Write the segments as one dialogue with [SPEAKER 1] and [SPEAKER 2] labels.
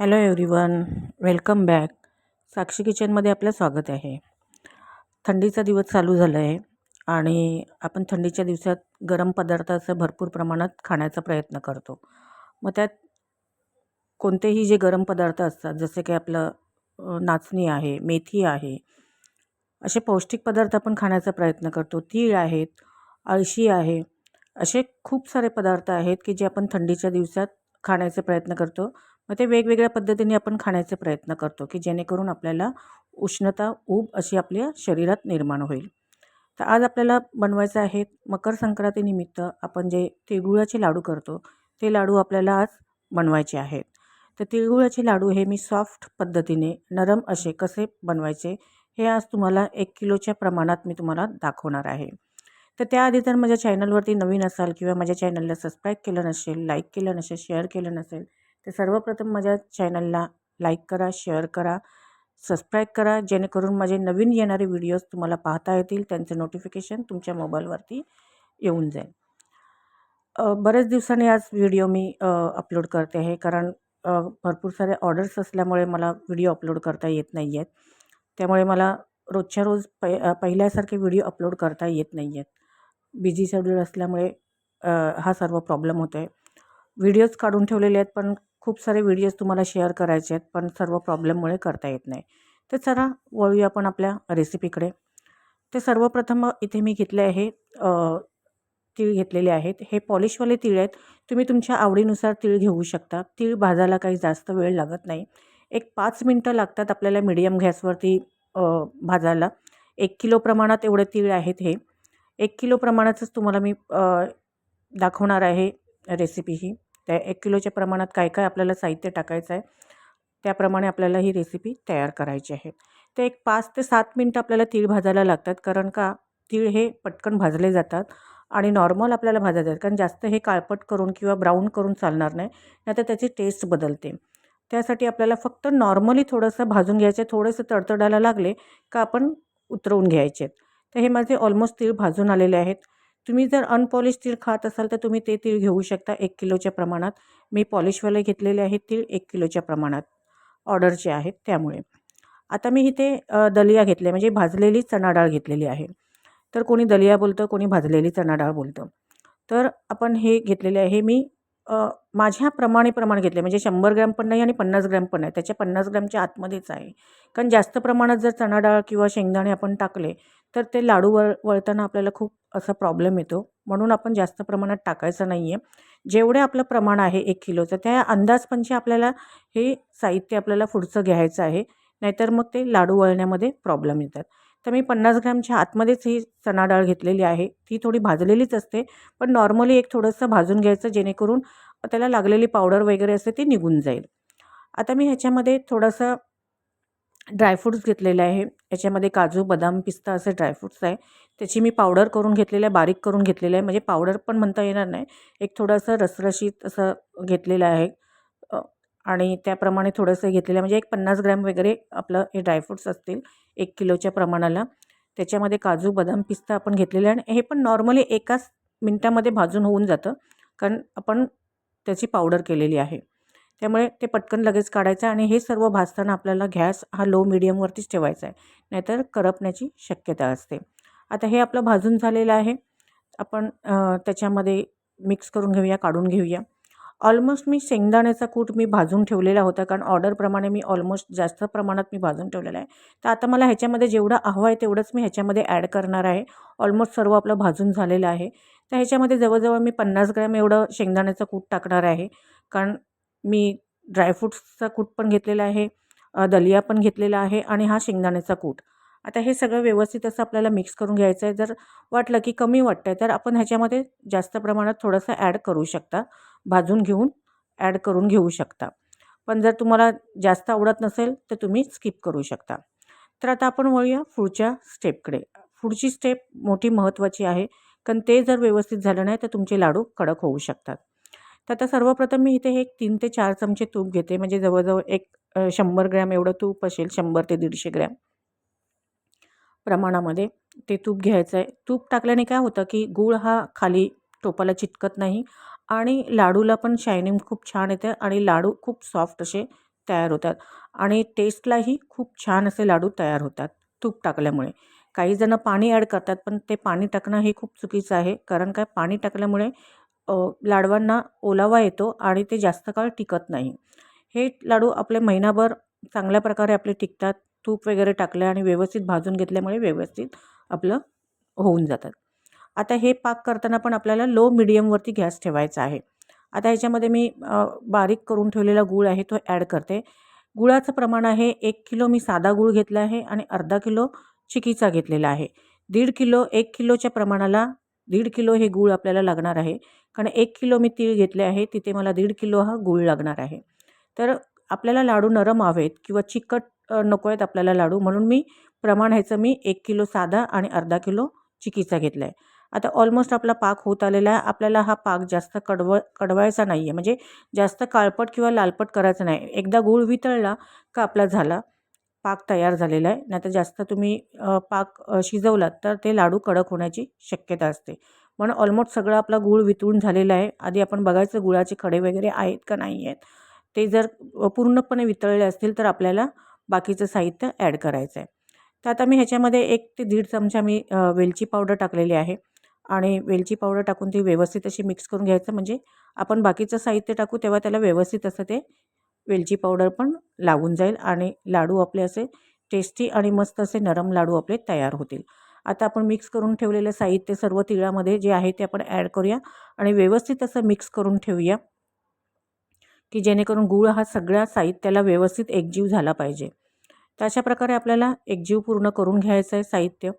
[SPEAKER 1] Hello everyone welcome back. Sakshi किचनमध्ये आपलं स्वागत आहे. थंडीचा दिवस चालू झाला आहे आणि आपण थंडीच्या दिवसात गरम पदार्थ असं भरपूर प्रमाणात खाण्याचा प्रयत्न करतो. मग त्यात कोणतेही जे गरम पदार्थ असतात जसे की आपलं नाचणी आहे मेथी आहे असे पौष्टिक पदार्थ आपण खाण्याचा प्रयत्न करतो. तीळ आहेत अळशी आहे असे खूप सारे पदार्थ आहेत की जे आपण थंडीच्या दिवसात खाण्याचे प्रयत्न करतो. मग ते वेगवेगळ्या पद्धतीने आपण खाण्याचे प्रयत्न करतो की जेणेकरून आपल्याला उष्णता ऊब अशी आपल्या शरीरात निर्माण होईल. तर आज आपल्याला बनवायचं आहे मकर संक्रांतीनिमित्त आपण जे तिळगुळाचे लाडू करतो ते लाडू आपल्याला आज बनवायचे आहेत. तर तिळगुळाचे लाडू हे मी सॉफ्ट पद्धतीने नरम असे कसे बनवायचे हे आज तुम्हाला एक किलोच्या प्रमाणात मी तुम्हाला दाखवणार आहे. तर त्याआधी जर माझ्या चॅनलवरती नवीन असाल किंवा माझ्या चॅनलला सबस्क्राईब केलं नसेल लाईक केलं नसेल शेअर केलं नसेल तर सर्वप्रथम माझ्या चॅनलला लाईक करा शेअर करा सबस्क्राईब करा जेणेकरून माझे नवीन येणारे व्हिडिओज तुम्हाला पाहता येतील त्यांचं नोटिफिकेशन तुमच्या मोबाईलवरती येऊन जाईल. बऱ्याच दिवसांनी आज व्हिडिओ मी अपलोड करते आहे कारण भरपूर सारे ऑर्डर्स असल्यामुळे मला व्हिडिओ अपलोड करता येत नाही आहेत त्यामुळे मला रोजच्या रोज पै पहिल्यासारखे व्हिडिओ अपलोड करता येत नाही आहेत बिझी शेड्यूल असल्यामुळे हा सर्व प्रॉब्लेम होतो आहे व्हिडिओज काढून ठेवलेले आहेत पण खूप सारे व्हिडिओज तुम्हाला शेअर करायचे आहेत पण सर्व प्रॉब्लेममुळे करता येत नाही. तर चला वळूया आपण आपल्या रेसिपीकडे. तर सर्वप्रथम इथे मी घेतले आहे तीळ घेतलेले आहेत. हे पॉलिशवाले तीळ आहेत. तुम्ही तुमच्या आवडीनुसार तीळ घेऊ शकता. तीळ भाजायला काही जास्त वेळ लागत नाही. एक पाच मिनटं लागतात आपल्याला मिडियम गॅसवरती भाजायला. एक किलो प्रमाणात एवढे तीळ आहेत हे. एक किलो प्रमाणाचंच तुम्हाला मी दाखवणार आहे रेसिपी ही. त्या एक किलोच्या प्रमाणात काय काय आपल्याला साहित्य टाकायचं आहे त्याप्रमाणे आपल्याला ही रेसिपी तयार करायची आहे. तर एक पाच ते सात मिनटं आपल्याला तीळ भाजायला लागतात कारण का तीळ हे पटकन भाजले जातात आणि नॉर्मल आपल्याला भाजायचं जातात कारण जास्त हे काळपट करून किंवा ब्राऊन करून चालणार नाही नाहीतर त्याची टेस्ट बदलते. त्यासाठी आपल्याला फक्त नॉर्मली थोडंसं भाजून घ्यायचं थोडंसं तडतडायला लागले का आपण उतरवून घ्यायचे. आहेत तर हे माझे ऑलमोस्ट तीळ भाजून आलेले आहेत. तुम्ही जर अनपॉलिश तीळ खात असाल तर तुम्ही ते तीळ घेऊ शकता एक किलोच्या प्रमाणात. मी पॉलिशवाले घेतलेले आहेत तीळ एक किलोच्या प्रमाणात ऑर्डरचे आहेत त्यामुळे. आता मी इथे दलिया घेतले म्हणजे भाजलेली चणा डाळ घेतलेली आहे. तर कोणी दलिया बोलतं कोणी भाजलेली चणा डाळ बोलतं. तर आपण हे घेतलेले आहे मी माझ्या प्रमाणे प्रमाण घेतले म्हणजे शंभर ग्रॅम पण नाही आणि पन्नास ग्रॅम पण नाही. त्याच्या पन्नास ग्रॅमच्या आतमध्येच आहे. कारण जास्त प्रमाणात जर चणा डाळ किंवा शेंगदाणे आपण टाकले तर ते लाडू वळ वळताना आपल्याला खूप असा प्रॉब्लेम येतो. म्हणून आपण जास्त प्रमाणात टाकायचं नाही आहे जेवढे आपलं प्रमाण आहे एक किलोचं त्या अंदाजपंचे आपल्याला हे साहित्य आपल्याला पुढचं घ्यायचं आहे. नाहीतर मग ते लाडू वळण्यामध्ये प्रॉब्लेम येतात. तर मी पन्नास ग्रॅमच्या आतमध्येच ही चणा डाळ घेतलेली आहे. ती थोडी भाजलेलीच असते. पण नॉर्मली एक थोडंसं भाजून घ्यायचं जेणेकरून त्याला लागलेली पावडर वगैरे असते ती निघून जाईल. आता मी ह्याच्यामध्ये थोडंसं ड्रायफ्रूट्स घेतलेले आहे. याच्यामध्ये काजू बदाम पिस्ता असे ड्रायफ्रूट्स आहे. त्याची मी पावडर करून घेतलेलं आहे बारीक करून घेतलेलं आहे. म्हणजे पावडर पण म्हणता येणार नाही. एक थोडंसं रसरशीत असं घेतलेलं आहे. आणि त्याप्रमाणे थोडंसं घेतलेलं आहे. म्हणजे एक पन्नास ग्रॅम वगैरे आपलं हे ड्रायफ्रूट्स असतील एक किलोच्या प्रमाणाला. त्याच्यामध्ये काजू बदाम पिस्ता आपण घेतलेला आहे. आणि हे पण नॉर्मली एकाच मिनटामध्ये भाजून होऊन जातं. कारण आपण त्याची पावडर केलेली आहे. त्यामुळे ते पटकन लगेच काढायचं आणि हे सर्व भाजताना आपल्याला गॅस हा लो मिडियमवरतीच ठेवायचा आहे. नाहीतर करपण्याची शक्यता असते. आता हे आपलं भाजून झालेलं आहे. आपण त्याच्यामध्ये मिक्स करून घेऊया काढून घेऊया. ऑलमोस्ट मी शेंगदाण्याचा कूट मी भाजून ठेवलेला होता कारण ऑर्डरप्रमाणे मी ऑलमोस्ट जास्त प्रमाणात मी भाजून ठेवलेला आहे. तर आता मला ह्याच्यामध्ये जेवढं हवं आहे तेवढंच मी ह्याच्यामध्ये ॲड करणार आहे. ऑलमोस्ट सर्व आपलं भाजून झालेलं आहे. तर ह्याच्यामध्ये जवळजवळ मी पन्नास ग्रॅम एवढं शेंगदाण्याचं कूट टाकणार आहे. कारण मी ड्रायफ्रूट्सचा कूट पण घेतलेला आहे दलिया पण घेतलेला आहे आणि हा शेंगदाण्याचा कूट. आता हे सगळं व्यवस्थित असं आपल्याला मिक्स करून घ्यायचं आहे. जर वाटलं की कमी वाटतं आहे तर आपण ह्याच्यामध्ये जास्त प्रमाणात थोडंसं ॲड करू शकता. भाजून घेऊन ॲड करून घेऊ शकता. पण जर तुम्हाला जास्त आवडत नसेल तर तुम्ही स्किप करू शकता. तर आता आपण वळूया पुढच्या स्टेपकडे पुढची स्टेप मोठी महत्त्वाची आहे. कारण ते जर व्यवस्थित झालं नाही तर तुमचे लाडू कडक होऊ शकतात. तर आता सर्वप्रथम मी इथे एक तीन ते चार चमचे तूप घेते. म्हणजे जवळजवळ एक शंभर ग्रॅम एवढं तूप असेल शंभर ते दीडशे ग्रॅम प्रमाणामध्ये ते तूप घ्यायचं आहे. तूप टाकल्याने काय होतं की गूळ हा खाली टोपाला चिटकत नाही आणि लाडूला पण शायनिंग खूप छान येते आणि लाडू खूप सॉफ्ट असे तयार होतात आणि टेस्टलाही खूप छान असे लाडू तयार होतात तूप टाकल्यामुळे. काही जणं पाणी ॲड करतात पण ते पाणी टाकणं हे खूप चुकीचं आहे. कारण काय? पाणी टाकल्यामुळे लाडवांना ओलावा येतो आणि ते जास्त काळ टिकत नाही. हे लाडू आपले महिनाभर चांगल्या प्रकारे आपले टिकतात तूप वगैरे टाकलं आणि व्यवस्थित भाजून घेतल्यामुळे व्यवस्थित आपलं होऊन जातात. आता हे पाक करताना पण आपल्याला लो मिडियमवरती गॅस ठेवायचा आहे. आता ह्याच्यामध्ये मी बारीक करून ठेवलेला गूळ आहे तो ॲड करते. गुळाचं प्रमाण आहे एक किलो मी साधा गूळ घेतला आहे आणि अर्धा किलो चिकीचा घेतलेला आहे. दीड किलो एक किलोच्या प्रमाणाला दीड किलो हे गूळ आपल्याला लागणार आहे. कारण एक किलो मी तीळ घेतले आहे तिथे मला दीड किलो हा गूळ लागणार आहे. तर आपल्याला लाडू नरम हवेत किंवा चिकट नको आहेत आपल्याला लाडू म्हणून मी प्रमाण ह्याचं मी एक किलो साधा आणि अर्धा किलो चिकीचा घेतला आहे. आता ऑलमोस्ट आपला पाक होत आलेला आहे आपल्याला हा पाक जास्त कडव कडवायचा नाही आहे. म्हणजे जास्त काळपट किंवा लालपट करायचं नाही. एकदा गूळ वितळला का आपला झाला पाक तयार झालेला आहे. नाहीतर जास्त तुम्ही पाक शिजवलात तर ते लाडू कडक होण्याची शक्यता असते. म्हणून ऑलमोस्ट सगळं आपला गूळ वितळून झालेला आहे. आधी आपण बघायचं गुळाचे खडे वगैरे आहेत का नाही आहेत. ते जर पूर्णपणे वितळले असतील तर आपल्याला बाकीचं साहित्य ॲड करायचं आहे. तर आता मी ह्याच्यामध्ये एक ते दीड चमचा मी वेलची पावडर टाकलेली आहे. आणि वेलची पावडर टाकून ती व्यवस्थित अशी मिक्स करून घ्यायचं. म्हणजे आपण बाकीचं साहित्य टाकू तेव्हा त्याला व्यवस्थित असं ते वेलची पावडर पण लागून जाईल. आणि लाडू आपले असे टेस्टी आणि मस्त असे नरम लाडू आपले तयार होतील. आता आपण मिक्स करून ठेवलेलं साहित्य सर्व तिळामध्ये जे आहे ते आपण ॲड करूया आणि व्यवस्थित असं मिक्स करून ठेवूया की जेणेकरून गूळ हा सगळ्या साहित्याला व्यवस्थित एकजीव झाला पाहिजे. तर अशा प्रकारे आपल्याला एकजीव पूर्ण करून घ्यायचं आहे साहित्य.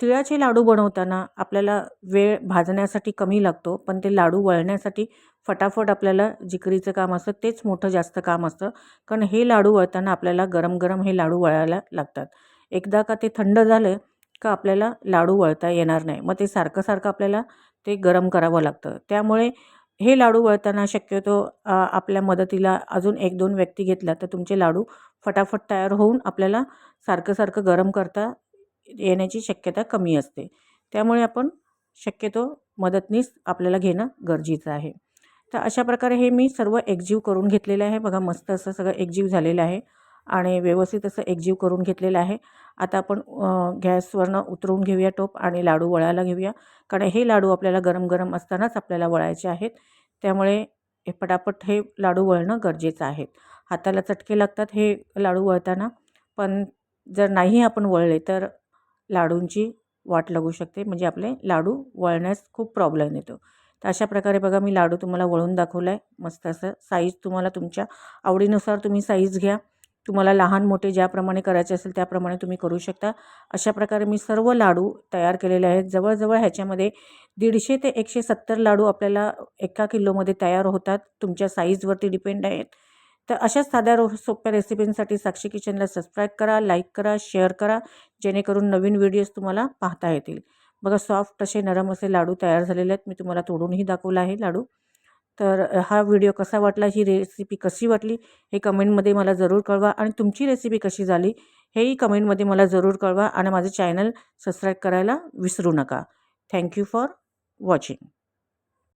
[SPEAKER 1] तिळाचे लाडू बनवताना आपल्याला वेळ भाजण्यासाठी कमी लागतो पण ते लाडू वळण्यासाठी फटाफट आपल्याला जिकरीचं काम असतं तेच मोठं जास्त काम असतं. कारण हे लाडू वळताना आपल्याला गरम गरम हे लाडू वळायला लागतात. एकदा का ते थंड झालं का आपल्याला लाडू वळता येणार नाही. मग ते सारखं सारखं आपल्याला ते गरम करावं लागतं. त्यामुळे हे लाडू वळताना शक्यतो आपल्या मदतीला अजून एक दोन व्यक्ती घेतल्या तर तुमचे लाडू फटाफट तयार होऊन आपल्याला सारखं सारखं गरम करता येण्याची शक्यता कमी असते. त्यामुळे आपण शक्यतो मदतनीस आपल्याला घेणं गरजेचं आहे. तर अशा प्रकारे हे मी सर्व एकजीव करून घेतलेलं आहे. बघा मस्त असं सगळं एकजीव झालेलं आहे. आणि व्यवस्थित असं एकजीव करून घेतलेलं आहे. आता आपण गॅसवरनं उतरवून घेऊया टोप आणि लाडू वळायला घेऊया. कारण हे लाडू आपल्याला गरम गरम असतानाच आपल्याला वळायचे आहेत. त्यामुळे हे पटापट हे लाडू वळणं गरजेचं आहे. हाताला चटके लागतात हे लाडू वळताना. पण जर नाही आपण वळले तर लाडूंची वाट लागू शकते. म्हणजे आपले लाडू वळण्यास खूप प्रॉब्लेम येतो. तर अशा प्रकारे बघा मी लाडू तुम्हाला वळून दाखवला आहे मस्त असं साईज तुम्हाला तुमच्या आवडीनुसार तुम्ही साईज घ्या. तुम्हाला लहान मोठे ज्याप्रमाणे करायचे असेल त्याप्रमाणे तुम्ही करू शकता. अशा प्रकारे मी सर्व लाडू तयार केलेले आहेत. जवळजवळ ह्याच्यामध्ये दीडशे ते एकशे सत्तर लाडू आपल्याला एका किलोमध्ये तयार होतात. तुमच्या साईजवरती डिपेंड आहेत. तर अशाच साध्या रो सोप्या रेसिपींसाठी साक्षी किचनला सबस्क्राईब करा लाईक करा शेअर करा. जेणेकरून नवीन व्हिडिओज तुम्हाला पाहता येतील. बघा सॉफ्ट असे नरम असे लाडू तयार झालेले आहेत. मी तुम्हाला तोडूनही दाखवला आहे लाडू. तर हा व्हिडिओ कसा वाटला ही रेसिपी कशी वाटली हे कमेंटमध्ये मला जरूर कळवा आणि तुमची रेसिपी कशी झाली हेही कमेंटमध्ये मला जरूर कळवा आणि माझं चॅनल सबस्क्राईब करायला विसरू नका. Thank you for watching.